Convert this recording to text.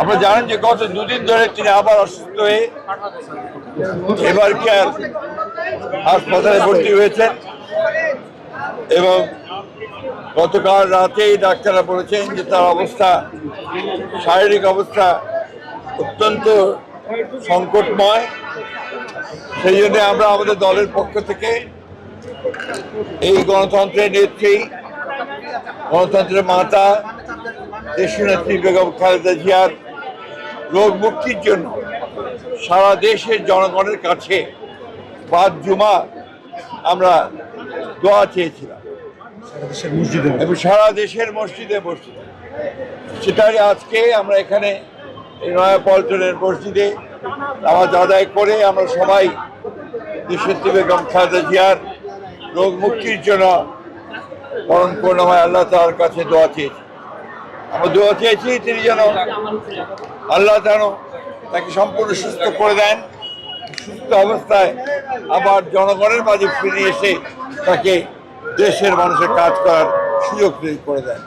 আপনারা জানেন যে গত দুদিন ধরে তিনি আবার অসুস্থ হয়ে এবার কি আর হাসপাতালে ভর্তি হয়েছেন এবং গতকাল রাতেই ডাক্তাররা বলেছেন যে তার অবস্থা, শারীরিক অবস্থা অত্যন্ত সংকটময়। সেই জন্য আমরা আমাদের দলের পক্ষ থেকে এই গণতন্ত্রের নেত্রী, গণতন্ত্রের মাতা, দেশনেত্রী বেগম খালেদা জিয়ার রোগ মুক্তির জন্য সারা দেশের জনগণের কাছে বাদ জুমা আমরা দোয়া চেয়েছিলাম। এবং সারা দেশের মসজিদে মসজিদে সেটাই আজকে আমরা এখানে এই নয়াপল্টনের মসজিদে নামাজ আদায় করে আমরা সবাই দেশের বেগম খালেদা জিয়ার রোগ মুক্তির জন্য পরম করুণাময় আল্লাহ তার কাছে দোয়া চেয়েছি। আমরা দোয়া চেয়েছি তিনি যেন আল্লাহ যেন তাকে সম্পূর্ণ সুস্থ করে দেন, সুস্থ অবস্থায় আবার জনগণের মাঝে ফিরে এসে তাকে দেশের মানুষের কাজ করার সুযোগ তৈরি করে দেন।